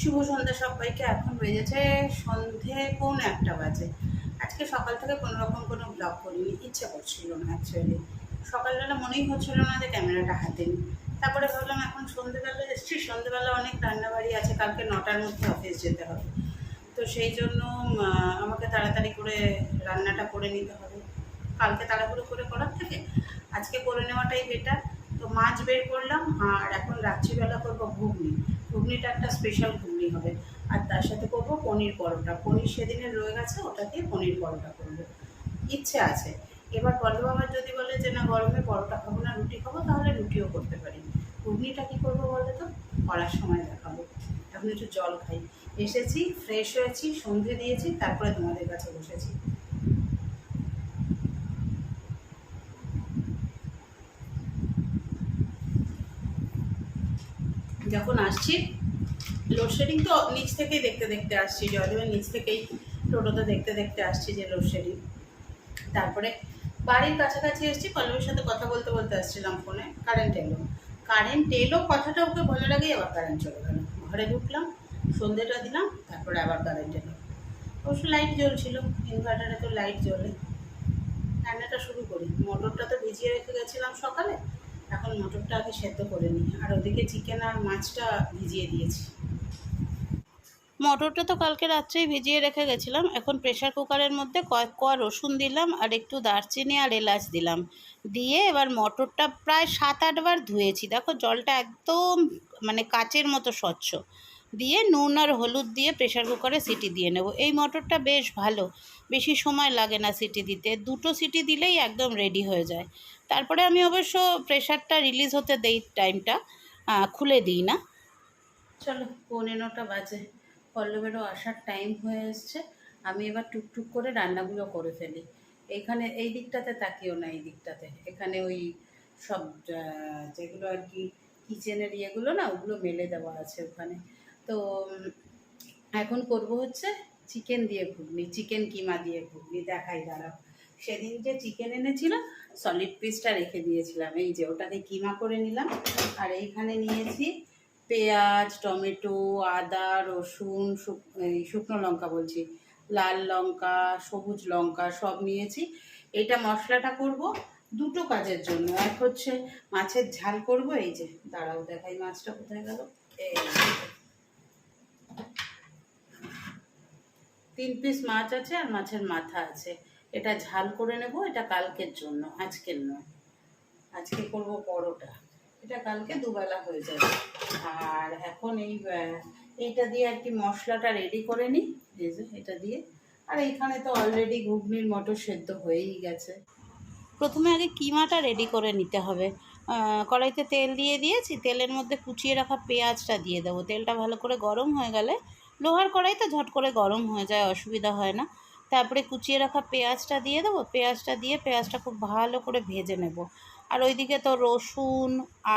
শুভ সন্ধ্যা সবাইকে। এখন বেজেছে সন্ধে পৌনে একটা বাজে। আজকে সকাল থেকে কোনো রকম কোনো ব্লগ করিনি, ইচ্ছে করছিল না অ্যাকচুয়ালি সকালবেলা মনেই হচ্ছিল না যে ক্যামেরাটা হাতে নিই। তারপরে ভাবলাম এখন সন্ধেবেলা এসছি, সন্ধেবেলা অনেক রান্নাবাড়ি আছে, কালকে নটার মধ্যে অফিস যেতে হবে। তো সেই জন্য আমাকে তাড়াতাড়ি করে রান্নাটা করে নিতে হবে। কালকে তাড়াহুড়ো করে করার থেকে আজকে করে নেওয়াটাই বেটার তো মাছ বের করলাম, আর এখন রাত্রিবেলা করব ঘুগনি। ঘুগনিটা একটা স্পেশাল ঘুগনি হবে। আর তার সাথে করব পনির পরোটা। পনির সেদিনের রয়ে গেছে, ওটা দিয়ে পনির পরোটা করব। ইচ্ছে আছে। এবার পল্লব আমার যদি বলে যে, না, গরমে পরোটা খাব না, রুটি খাব, তাহলে রুটিও করতে পারি। ঘুগনিটা কী করব বলো তো করার সময় দেখাবো। এখন একটু জল খাই। এসেছি ফ্রেশ হয়েছি, সন্ধে দিয়েছি, তারপরে তোমাদের কাছে বসেছি যখন আসছি। লোডশেডিং তো নিচ থেকেই দেখতে দেখতে আসছি জয়দেবের নিচ থেকেই টোটোতে দেখতে দেখতে আসছি যে লোডশেডিং তারপরে বাড়ির কাছাকাছি এসেছি পল্লবীর সাথে কথা বলতে বলতে আসছিলাম ফোনে কারেন্ট এলো। কারেন্ট এলো, কথাটা ওকে বলার আগেই আবার কারেন্ট চলে গেল। ঘরে ঢুকলাম সন্ধ্যেটা দিলাম, তারপরে আবার কারেন্ট এলো। অবশ্য লাইট জ্বলছিল ইনভার্টারে তো লাইট জ্বলে। রান্নাটা শুরু করি মোটরটা তো ভিজিয়ে রেখে গেছিলাম সকালে এখন মটরটা আগে সেদ্ধ করে নিই। আর ওদিকে চিকেন আর মাছটা ভিজিয়ে দিয়েছি। মটরটা তো কালকে রাত্রেই ভিজিয়ে রেখে গেছিলাম। এখন প্রেশার কুকারের মধ্যে কয়েক কোয়া রসুন দিলাম আর একটু দারচিনি আর এলাচ দিলাম। দিয়ে এবার মটরটা প্রায় সাত আটবার ধুয়েছি। দেখো জলটা একদম মানে কাচের মতো স্বচ্ছ। দিয়ে নুন আর হলুদ দিয়ে প্রেশার কুকারে সিটি দিয়ে নেব। এই মটরটা বেশ ভালো। বেশি সময় লাগে না সিটি দিতে। দুটো সিটি দিলেই একদম রেডি হয়ে যায়। তারপরে আমি অবশ্য প্রেশারটা রিলিজ হতে দেই টাইমটা খুলে দিই না। চলো পৌনে নটা বাজে। পল্লবেরও আসার টাইম হয়ে এসছে। আমি এবার টুকটুক করে রান্নাগুলো করে ফেলি। এখানে এই দিকটাতে তাকিও না, এই দিকটাতে। এখানে ওই সব যেগুলো আর কি কিচেনের ইয়েগুলো না, ওগুলো মেলে দেওয়া আছে ওখানে। তো এখন করব হচ্ছে চিকেন দিয়ে ঘুগনি চিকেন কিমা দিয়ে ঘুগনি, দেখাই দাঁড়াও। সেদিন যে চিকেন এনেছিলাম সলিড পিসটা রেখে দিয়েছিলাম। এই যে ওটাকে কিমা করে নিলাম। আর এইখানে নিয়েছি পেঁয়াজ, টমেটো, আদা, রসুন, শুক- শুকনো লঙ্কা বলছি। লাল লঙ্কা, সবুজ লঙ্কা সব নিয়েছি। এটা মশলাটা করব দুটো কাজের জন্য। এক হচ্ছে মাছের ঝাল করব, এই যে, দাঁড়াও দেখাই মাছটা কোথায় গেল। এই। তিন পিস মাছ আছে আর মাছের মাথা আছে। এটা ঝাল করে নেব, এটা কালকের জন্য, আজকের নয়। আজকে করব পরোটা। এটা কালকে দুবেলা হয়ে যাবে। আর এখন এই এইটা দিয়ে আর কি মশলাটা রেডি করে নিই এটা দিয়ে। আর এইখানে তো অলরেডি ঘুগনির মটর সেদ্ধ হয়েই গেছে। প্রথমে আগে কিমাটা রেডি করে নিতে হবে। কড়াইতে তেল দিয়ে দিয়েছি। তেলের মধ্যে কুচিয়ে রাখা পেঁয়াজটা দিয়ে দেবো। তেলটা ভালো করে গরম হয়ে গেলে লোহার কড়াই তো ঝট করে গরম হয়ে যায়, অসুবিধা হয় না। তারপরে কুচিয়ে রাখা পেঁয়াজটা দিয়ে দেবো। পেঁয়াজটা দিয়ে পেঁয়াজটা খুব ভালো করে ভেজে নেব। আর ওইদিকে তো রসুন,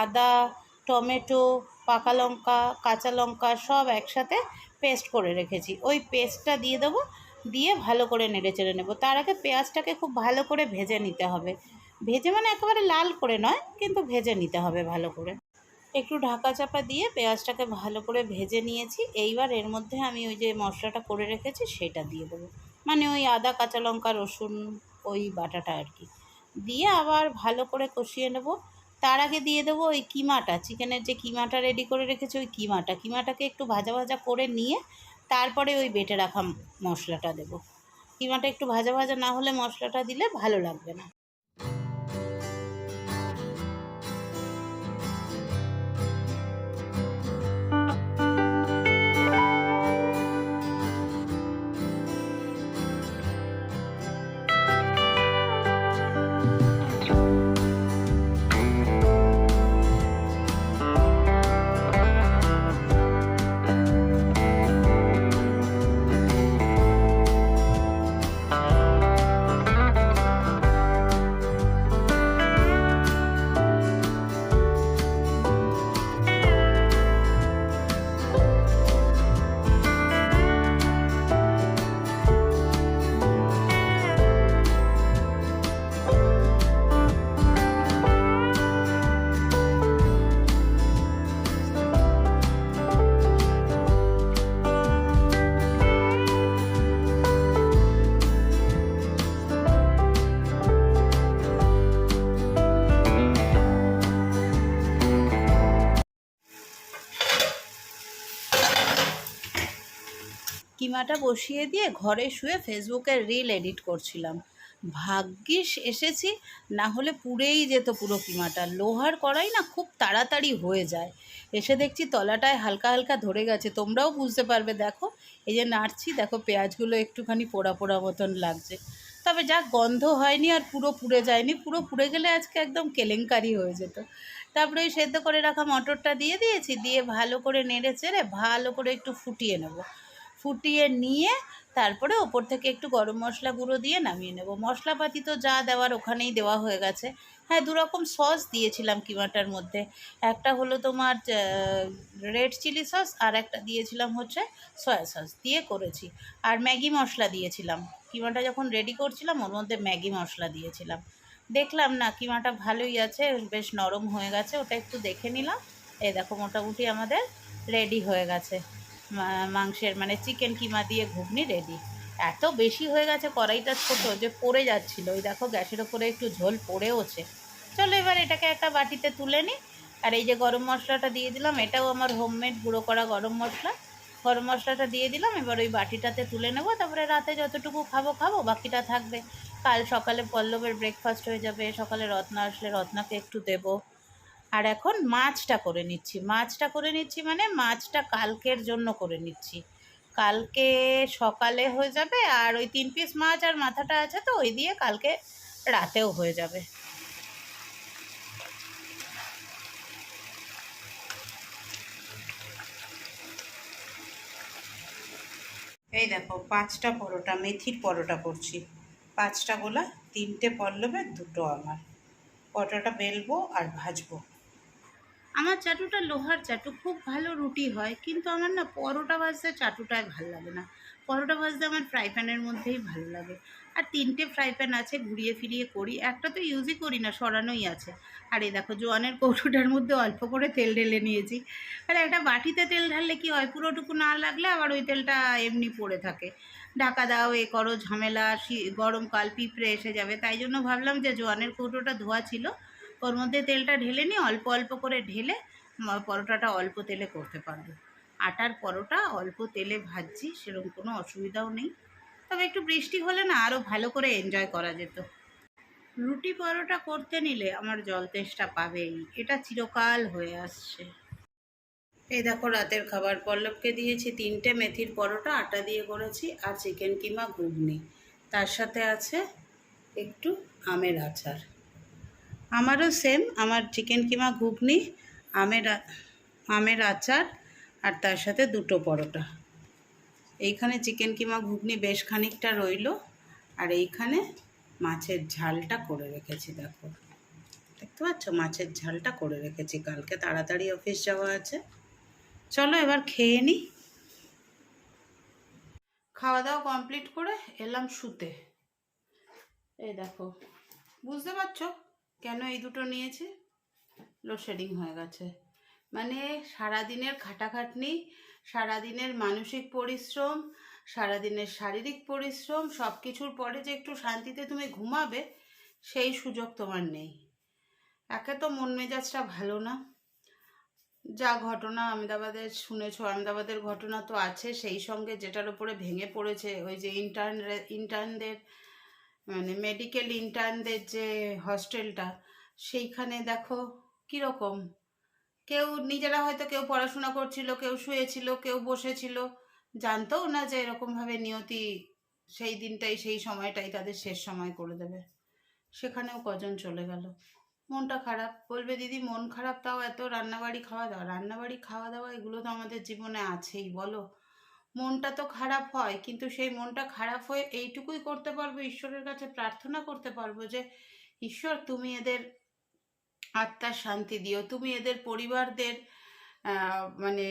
আদা, টমেটো, পাকা লঙ্কা, কাঁচা লঙ্কা সব একসাথে পেস্ট করে রেখেছি। ওই পেস্টটা দিয়ে দেবো, দিয়ে ভালো করে নেড়ে চেড়ে নেব। তার আগে পেঁয়াজটাকে খুব ভালো করে ভেজে নিতে হবে। ভেজে মানে একেবারে লাল করে নয়, কিন্তু ভেজে নিতে হবে ভালো করে। একটু ঢাকা চাপা দিয়ে পেঁয়াজটাকে ভালো করে ভেজে নিয়েছি। এইবার এর মধ্যে আমি ওই যে মশলাটা করে রেখেছি, সেটা দিয়ে দেবো। মানে ওই আদা, কাঁচা লঙ্কা, রসুন, ওই বাটাটা আর কি। দিয়ে আবার ভালো করে কষিয়ে নেব। তার আগে দিয়ে দেবো ওই কিমাটা, চিকেনের যে কিমাটা রেডি করে রেখেছি ওই কিমাটা। কিমাটাকে একটু ভাজা ভাজা করে নিয়ে তারপরে ওই বেটে রাখা মশলাটা দেবো। কিমাটা একটু ভাজা ভাজা না হলে মশলাটা দিলে ভালো লাগবে না। কিমাটা বসিয়ে দিয়ে ঘরে শুয়ে ফেসবুকের রিল এডিট করছিলাম। ভাগ্যিস এসেছি, না হলে পুড়েই যেত পুরো কিমাটা লোহার কড়াই না খুব তাড়াতাড়ি হয়ে যায়। এসে দেখছি তলাটায় হালকা হালকা ধরে গেছে। তোমরাও বুঝতে পারবে, দেখো। এই যে নাড়ছি, দেখো পেঁয়াজগুলো একটুখানি পোড়া পোড়া মতন লাগছে। তবে যা গন্ধ হয়নি আর পুরো পুড়ে যায়নি, পুরো পুড়ে গেলে আজকে একদম কেলেঙ্কারি হয়ে যেত। তারপরে ওই সেদ্ধ করে রাখা মটরটা দিয়ে দিয়েছি, দিয়ে ভালো করে নেড়ে চেড়ে ভালো করে একটু ফুটিয়ে নেব। ফুটিয়ে নিয়ে তারপরে ওপর থেকে একটু গরম মশলা গুঁড়ো দিয়ে নামিয়ে নেব। মশলাপাতি তো যা দেওয়ার ওখানেই দেওয়া হয়ে গেছে। হ্যাঁ দু রকম সস দিয়েছিলাম কিমাটার মধ্যে। একটা হলো তোমার রেড চিলি সস আর একটা দিয়েছিলাম হচ্ছে সয়া সস দিয়ে করেছি। আর ম্যাগি মশলা দিয়েছিলাম। কিমাটা যখন রেডি করছিলাম, ওর মধ্যে ম্যাগি মশলা দিয়েছিলাম। দেখলাম না, কিমাটা ভালোই আছে, বেশ নরম হয়ে গেছে। ওটা একটু দেখে নিলাম। এই দেখো, মোটামুটি আমাদের রেডি হয়ে গেছে। মাংসের মানে চিকেন কিমা দিয়ে ঘুগনি রেডি এত বেশি হয়ে গেছে কড়াইটা ছোট যে পড়ে যাচ্ছিল। ওই দেখো গ্যাসের ওপরে একটু ঝোল পড়েওছে। চলো এবার এটাকে একটা বাটিতে তুলে নিই আর এই যে গরম মশলাটা দিয়ে দিলাম, এটাও আমার হোমমেড গুঁড়ো করা গরম মশলা। গরম মশলাটা দিয়ে দিলাম, এবার ওই বাটিটাতে তুলে নেব। তারপরে রাতে যতটুকু খাব খাব, বাকিটা থাকবে। কাল সকালে পল্লবের ব্রেকফাস্ট হয়ে যাবে, সকালে রত্না আসলে রত্নাকে একটু দেবো। আর এখন মাছটা করে নিচ্ছি। মাছটা করে নিচ্ছি মানে মাছটা কালকের জন্য করে নিচ্ছি। কালকে সকালে হয়ে যাবে আর ওই তিন পিস মাছ আর মাথাটা আছে তো, ওই দিয়ে কালকে রাতেও হয়ে যাবে। এই দেখো, পাঁচটা পরোটা, মেথির পরোটা করছি। পাঁচটা গোলা, তিনটে পল্লবে দুটো আমার। পরোটাটা বেলবো আর ভাজবো। আমার চাটুটা লোহার চাটু, খুব ভালো রুটি হয়, কিন্তু আমার না পরোটা ভাজতে চাটুটায় ভালো লাগে না। পরোটা ভাজতে আমার ফ্রাই প্যানের মধ্যেই ভালো লাগে। আর তিনটে ফ্রাই প্যান আছে, ঘুরিয়ে ফিরিয়ে করি, একটা তো ইউজই করি না, সরানোই আছে। আর এই দেখো, জোয়ানের কৌটোটার মধ্যে অল্প করে তেল ঢেলে নিয়েছি। আর, একটা বাটিতে তেল ঢাললে কি হয়, পুরোটুকু না লাগলে আবার ওই তেলটা এমনি পড়ে থাকে। ঢাকা দাও, এ করো, ঝামেলা গরমকাল পিঁপড়ে এসে যাবে। তাই জন্য ভাবলাম যে জোয়ানের কৌটোটা ধোয়া ছিল ওর মধ্যে তেলটা ঢেলে নিই অল্প অল্প করে ঢেলে পরোটাটা অল্প তেলে করতে পারব। আটার পরোটা অল্প তেলে ভাজছি, সেরকম কোনো অসুবিধাও নেই। তবে একটু বৃষ্টি হলে না আরও ভালো করে এনজয় করা যেত। রুটি পরোটা করতে নিলে আমার জল তেষ্টা পাবেই, এটা চিরকাল হয়ে আসছে। এই দেখো রাতের খাবার, পল্লবকে দিয়েছি তিনটে মেথির পরোটা, আটা দিয়ে করেছি আর চিকেন কিমা ঘুগনি। তার সাথে আছে একটু আমের আচার। আমারও সেম আমার চিকেন কিমা ঘুগনি, আমের আমের আচার, আর তার সাথে দুটো পরোটা। এইখানে চিকেন কিমা ঘুগনি বেশ খানিকটা রইল, আর এইখানে মাছের ঝালটা করে রেখেছি, দেখো। দেখতে পাচ্ছ? মাছের ঝালটা করে রেখেছি, কালকে তাড়াতাড়ি অফিস যাওয়া আছে। চলো এবার খেয়ে নিই খাওয়া দাওয়া কমপ্লিট করে এলাম শুতে। এই দেখো, বুঝতে পারছ? কেন এই দুটো নিয়েছি? লোডশেডিং হয়ে গেছে। মানে সারাদিনের খাটাখাটনি, সারাদিনের মানসিক পরিশ্রম, সারাদিনের শারীরিক পরিশ্রম সব কিছুর পরে যে একটু শান্তিতে তুমি ঘুমাবে, সেই সুযোগ তোমার নেই। একে তো মন মেজাজটা ভালো না। যা ঘটনা আহমেদাবাদের শুনেছো, আহমেদাবাদের ঘটনা তো আছে, সেই সঙ্গে যেটার উপরে ভেঙে পড়েছে, ওই যে ইন্টার্ন ইন্টার্নদের মানে মেডিকেল ইন্টার্নদের যে হস্টেলটা সেইখানে দেখো কীরকম। কেউ নিজেরা হয়তো কেউ পড়াশোনা করছিল, কেউ শুয়েছিল, কেউ বসেছিল। জানতোও না যে এরকমভাবে নিয়তি সেই দিনটাই, সেই সময়টাই তাদের শেষ সময় করে দেবে। সেখানেও কজন চলে গেল। মনটা খারাপ। বলবে, দিদি, মন খারাপ, তাও এত রান্নাবাড়ি খাওয়া দাওয়া রান্নাবাড়ি খাওয়া দাওয়া এগুলো তো আমাদের জীবনে আছেই, বলো। মনটা তো খারাপ হয় কিন্তু সেই মনটা খারাপ হয়ে এইটুকুই করতে পারব ঈশ্বরের কাছে প্রার্থনা করতে পারব যে ঈশ্বর তুমি এদের আত্মার শান্তি দিও তুমি এদের পরিবারদের মানে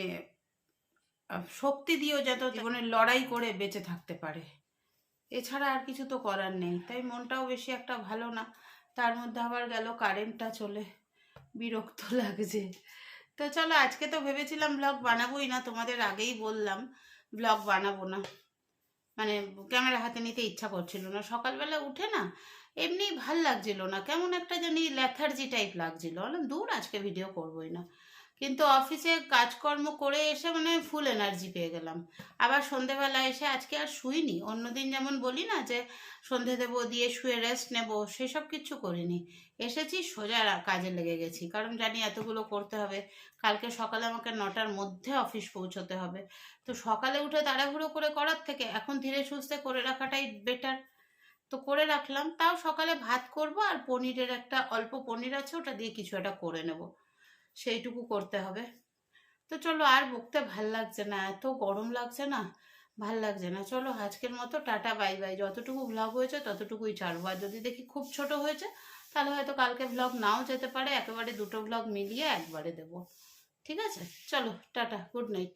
শক্তি দিও যাতে জীবনে লড়াই করে বেঁচে থাকতে পারে। এছাড়া আর কিছু তো করার নেই তাই মনটাও বেশি একটা ভালো না। তার মধ্যে আবার গেল কারেন্টটা চলে বিরক্ত লাগছে। তো চলো আজকে তো ভেবেছিলাম ব্লগ বানাবোই না তোমাদের আগেই বললাম। ব্লগ বানাবো না। মানে ক্যামেরা হাতে নিতে ইচ্ছা করছিল না। সকালবেলা উঠে না এমনি ভালো লাগছিল না। কেমন একটা জানি ল্যাথার্জি টাইপ লাগছিল। দূর আজকে ভিডিও করবোই না। কিন্তু অফিসে কাজকর্ম করে এসে মানে ফুল এনার্জি পেয়ে গেলাম। আবার সন্ধেবেলা এসে আজকে আর শুইনি। অন্যদিন যেমন বলি না যে সন্ধে দেবো, দিয়ে শুয়ে রেস্ট নেব, সেসব কিছু করিনি। এসেছি, সোজা কাজে লেগে গেছি। কারণ জানি এতগুলো করতে হবে। কালকে সকালে আমাকে নটার মধ্যে অফিস পৌঁছতে হবে। তো সকালে উঠে তাড়াহুড়ো করে করার থেকে এখন ধীরে সুস্থে করে রাখাটাই বেটার তো করে রাখলাম। তাও সকালে ভাত করব আর পনিরের একটা অল্প পনির আছে, ওটা দিয়ে কিছু একটা করে নেব। সেইটুকু করতে হবে। তো চলো আর বকতে ভালো লাগছে না, এত গরম লাগছে না, ভালো লাগছে না। চলো আজকের মতো টাটা, বাই বাই। যতটুকু ভ্লগ হয়েছে ততটুকুই ছাড়বো। আর যদি দেখি খুব ছোট হয়েছে, তাহলে হয়তো কালকে ভ্লগ নাও যেতে পারে। একেবারে দুটো ভ্লগ মিলিয়ে একবারে দেব। ঠিক আছে? চলো, টাটা গুড নাইট